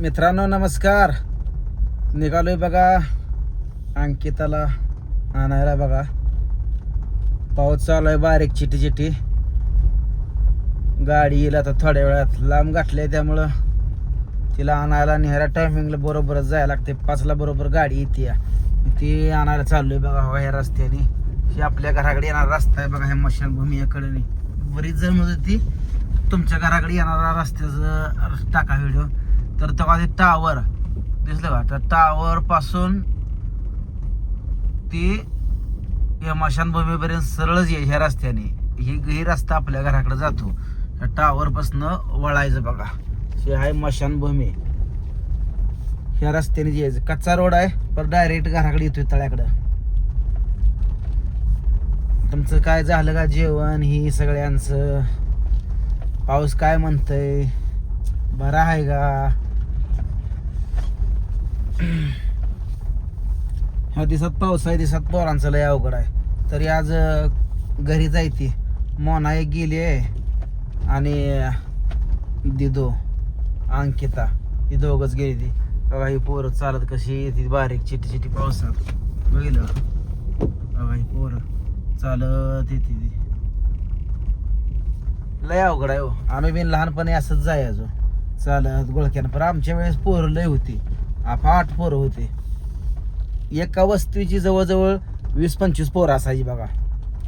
मित्रांनो नमस्कार. निघालोय बघा. अंकिताला आणायला बघा. पाऊस चालू आहे बारीक चिटी चिटी गाडी येईल आता थोड्या वेळात. लांब गाठले त्यामुळं तिला आणायला नेहरा टायमिंगला बरोबरच जायला लागते पाचला बरोबर गाडी येते. ती आणायला चाललोय बघा हवा ह्या रस्त्याने. ही आपल्या घराकडे येणारा रस्ता आहे बघा ह्या मशानभूमी याकडे बरीच जण म्हणत होती तुमच्या घराकडे येणारा रस्त्याचं टाका व्हिडिओ तर तेव्हा ते टावर दिसलं का? तर टावर पासून ती या मशानभूमीपर्यंत सरळच ये ह्या रस्त्याने. ही ही रस्ता आपल्या घराकडे जातो. त्या टावर वळायचं बघा. हे आहे मशानभूमी. ह्या रस्त्याने यायचं कच्चा रोड आहे पण डायरेक्ट घराकडे येतोय तळ्याकडं. तुमचं काय झालं का जेवण ही सगळ्यांचं? पाऊस काय म्हणतंय? बरा आहे का? ह्या दिवसात पाऊस आहे दिवसात पोरांचं लय अवघड आहे. तरी आज घरी जायती मोना एक गेली आहे. आणि दिदो अंकिता ही दोघच गेली ती. बघा ही पोरं चालत कशी येते बारीक चिटी चिटी पावसात. बघितलं बघा ही पोरं चालत येते ती. लय अवघड आहे हो. आम्ही बिन लहानपणी असंच जायचो चालत गोळक्यान. पण आमच्या वेळेस पोरं लय होती. आठ पोरं होते. एका वस्तीची जवळजवळ वीस पंचवीस पोरं असायची बघा.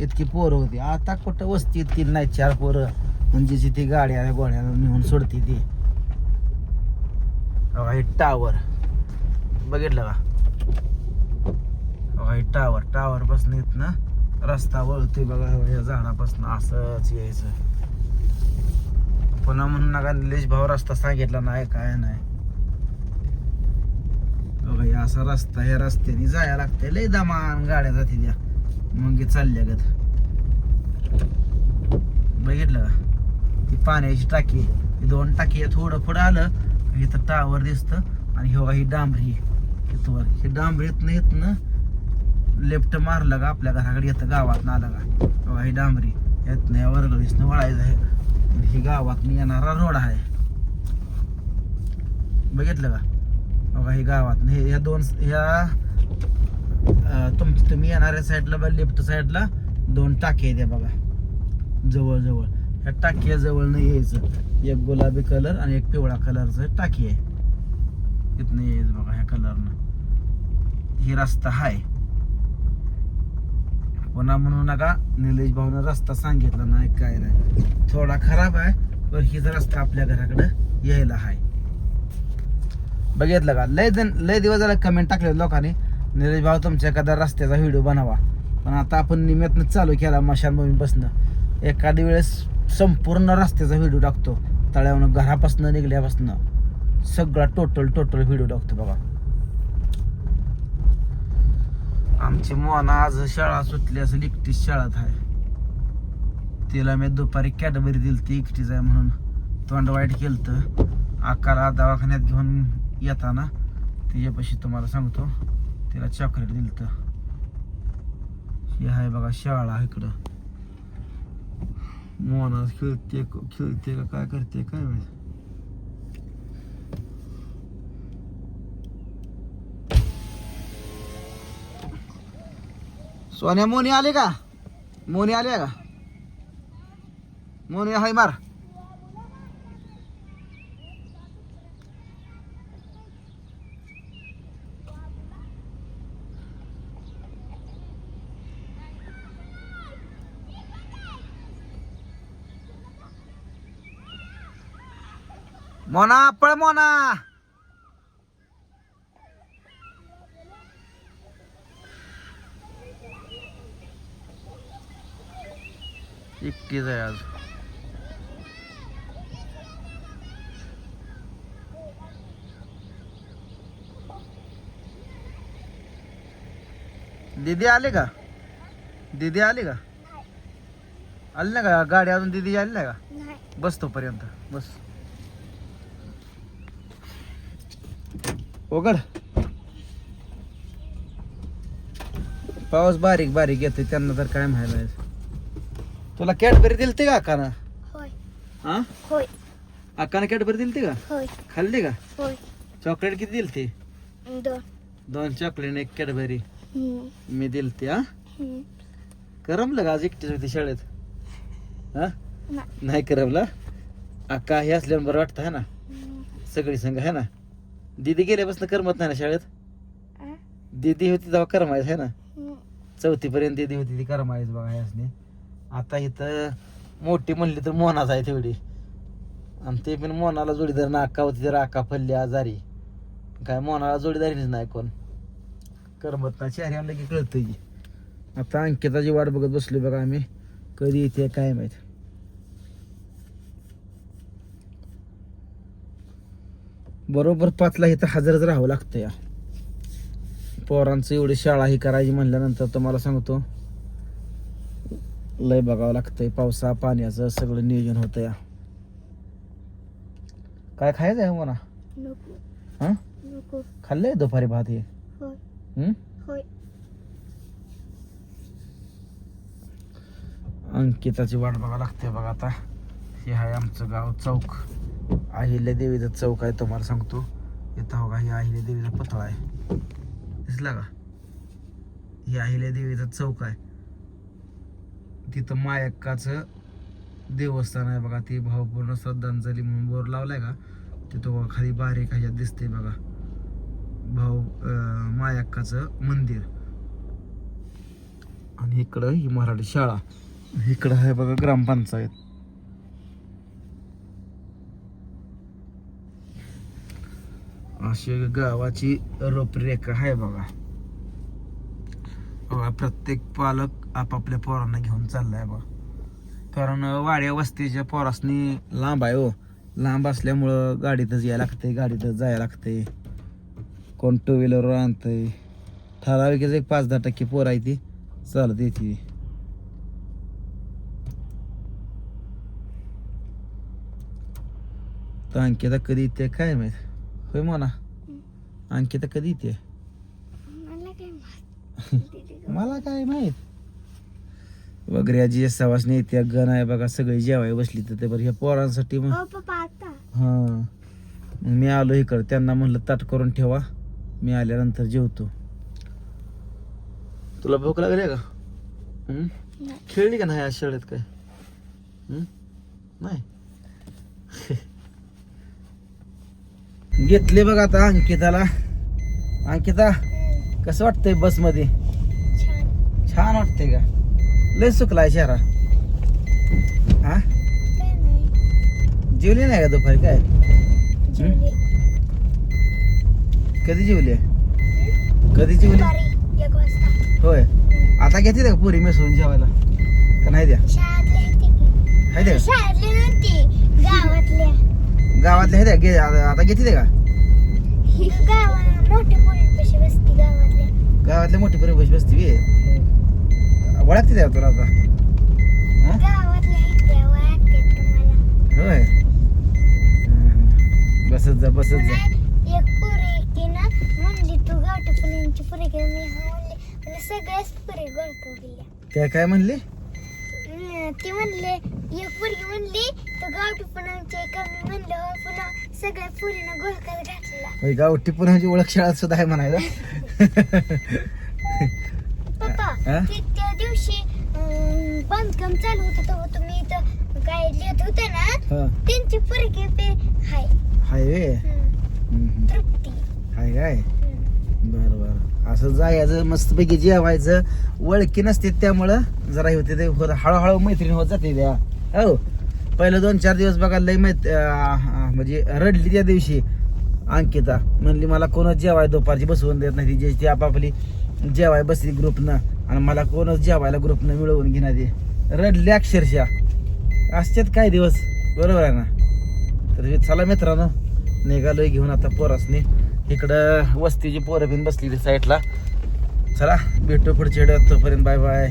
इतकी पोरं होती. आता कुठं वस्ती इतकी नाही चार पोरं. म्हणजे जी ती गाड्या गोळ्या नेऊन सोडते ती. बघा हे टावर बघितलं का? बघा हे टावर टावर पासून येत ना रस्ता वळतोय बघा. या झाडापासून असंच यायचं. पुन्हा म्हणून नका निलेश भाऊ रस्ता सांगितला नाही काय नाही. बघा असा रस्ता ह्या रस्त्याने जायला लागते लय दमान गाड्या जाते त्या मग चालल्या गत. बघितलं का? ती पाण्याची टाकी ही दोन टाकी आहे थोडं पुढं आलं इथं टावर दिसतं आणि हे ही डांबरी इथवर ही डांबरीतनं इथनं लेफ्ट मारलं का आपल्या घराकडे येतं गावात आलं का? बघा ही डांबरी येतनं या वर्गळीसनं वळायचं आहे. हे ही गावात येणारा रोड आहे. बघितलं का? बघा ही गावात. हे या दोन ह्या तुम तुम्ही येणाऱ्या साईडला बघा लेफ्ट साईडला दोन टाके आहेत बघा. जवळजवळ. ह्या टाकीया जवळ नाही यायचं. एक गुलाबी कलर आणि एक पिवळा कलरचं टाकी आहे. इथनं यायचं बघा ह्या कलरनं ही रस्ता आहे पुन्हा म्हणू नका निलेश भाऊनं रस्ता सांगितला नाही काय नाही. थोडा खराब आहे पण हिचा रस्ता आपल्या घराकडं यायला आहे बघितलं का? लय दिन लय दिवस झाला कमेंट टाकले लोकांनी. निलेश भाऊ तुमच्या एखादा रस्त्याचा व्हिडिओ बनावा. पण आता आपण निमित्तनं चालू केला मशानभूमीपासनं एखादी वेळेस संपूर्ण रस्त्याचा व्हिडिओ टाकतो. तळ्यावरून घरापासनं निघल्यापासनं सगळा टोटल टोटल व्हिडिओ टाकतो बघा. आमची मोना आज शाळा सुटली असं एकटीच शाळेत आहे. तिला मी दुपारी कॅडबरी दिली ती एकटीच आहे म्हणून. तोंड वाईट केलं तर आकाला दवाखान्यात घेऊन येताना तिच्यापाशी तुम्हाला सांगतो तिला चॉकलेट दिलं हे आहे बघा शाळा इकडं. मोना खेळते खेळते का काय करते काय माहिती. सोन्या मोनी आले का? मोनी आले का? मोनी हाय मार. मोना पळ मोना. एकटीच आहे आज. दीदी आले का? दीदी आले का? आले ना का? गाडी अजून दीदी आली नाही का? बस तोपर्यंत. बस. उघड. पाऊस बारीक बारीक येतोय त्यांना तर काय माहिती तुला कॅडबरी दिलते का अक्कानं? होय. हा? होय. अक्कानं कॅडबरी दिलते का? होय. खाल्ली का? होय. चॉकलेट किती दिल ते दोन. दोन चॉकलेट एक कॅडबरी. मी दिल ते हा. करमलं का आज एकटीच होती शाळेत? हा? नाही. करमला? अक्का हे असल्यावर बरं वाटतं है ना. सगळी संघ है ना? दीदी गेल्यापासून करमत नाही ना शाळेत? दीदी होती तेव्हा करमायच है ना? हम्म. चौथीपर्यंत दीदी होती ती करमायच बघा ह्यासनी आता इथं मोठी म्हणली तर मोनाच आहे तेवढी. आणि ते पण मोनाला जोडीदार ना अक्का होती तर अक्का फल्ली आजारी. काय मोनाला जोडीदारीच नाही कोण. करमत नाही चेहऱ्या की कळतं की आता अंकिताची वाट बघत बसलो बघा आम्ही. कधी येते काय माहीत. बरोबर पाचला इथं हजरच राहावं लागतं या. पोरांचं एवढी शाळा ही करायची म्हणल्यानंतर तुम्हाला सांगतो लय बघावं लागतंय. पावसा पाण्याचं सगळं नियोजन होतं या. काय खायचं आहे म्हणा? नको. हा? खाल्लंय दुपारी भात हे? अंकिताची वाट बघा लागते बघा आता. हे आहे आमचं गाव चौक. अहिल्या देवीचा चौक आहे तुम्हाला सांगतो. इथं हो का ही अहिल्या देवीचा पुतळा आहे. दिसला का? ही अहिल्या देवीचा चौक आहे. तिथं मायक्काचं देवस्थान आहे बघा ती भावपूर्ण श्रद्धांजली म्हणून बोर लावलाय का? तिथं बघा खाली बारीक ह्याच्यात दिसते बघा. भाऊ मायक्काचं मंदिर. आणि इकडं ही मराठी शाळा. इकडं आहे बघा ग्रामपंचायत. अशी गावाची रूपरेखा आहे बघा. बघा प्रत्येक पालक आपापल्या पोरांना घेऊन चाललाय बघा. कारण वाड्या वस्तीच्या पोरासनी लांब आहे हो. लांब असल्यामुळं गाडीतच यायला लागते गाडीतच जायला लागते कोण टू व्हीलरवर आणतंय. ठराविकच एक पाच दहा टक्के पोर आहे ती. चालत येते तर अंकिता कधी येते काय माहीत? होय म्हणा अंकिता कधी येते? मला काय माहीत. वगैरे आजी सवासनी येते गण आहे बघा सगळी जेवाय बसली तर ते बरं ह्या पोरांसाठी मग. हो हा. मी आलो इकडं त्यांना म्हणलं ताट करून ठेवा. मी आल्यानंतर जेवतो. तुला भूक लागली का. खेळली का नाही आज शाळेत काय? हम्म? नाही? घेतले बघ आता अंकिताला. अंकिता कसं वाटतंय बसमध्ये छान छान वाटतंय का? लय सुकलाय शहरा हा? जेवली नाही का दुपारी काय? कधी जेवली? कधी जेवली? होय. आता घेते का पुरी मिसळून जेवायला? का नाही द्या? हाय द्या गावातल्या गावातल्या आहे द्या घे आता आता घेते का? गावा मोठ्या पोरींपाशी बसती गावातल्या गावातल्या मोठी पुरी बस बसती बी. ओळखते द्या तुला आता? हा? गावातल्या तुम्हाला. होय. बसत जा बसत जा. एक पोरी ना म्हणली तू गावठी पुण्याची पुरी घेऊन मी हा म्हणली आणि सगळ्याच पुरी गोळतो गेल्या काय काय म्हणली ती म्हणले एक पोरगी म्हणली तर गावठी कमी म्हणलं हो पुन्हा सगळ्या पुरीनं गोळकात घातला होय, गावठी पुण्याची ओळख शाळा सुद्धा आहे पप्पा हा? ते त्या दिवशी अं, बांधकाम चालू होतं तेव्हा तुम्ही इथं काय लिहित होते ना हा. त्यांची पोरगी हाय. हाय वे हं, तृप्ती. हाय काय? हं. बर बर. असं जायचं मस्तपैकी जेवायचं. ओळखी नसते त्यामुळं जरा हे होते ते होत- हळूहळू मैत्रीण होत जाते त्या. हो. पहिलं दोन चार दिवस बघा लय माहीत म्हणजे रडली त्या दिवशी अंकिता. म्हणली मला कोणच जेवाय दुपारची बसवून देत नाही ती ती आपापली जेवाय बसली ग्रुपनं आणि मला कोणच जेवायला ग्रुपनं मिळवून घेणार ते रडली अक्षरशः. असतात काय दिवस? बरोबर आहे ना? तर चला मित्रांनो निघालोय घेऊन आता पोरासनी. इकडं वस्तीची पोरं बिन बसलेली साईडला चला भेटू पुढच्या तोपर्यंत बाय बाय.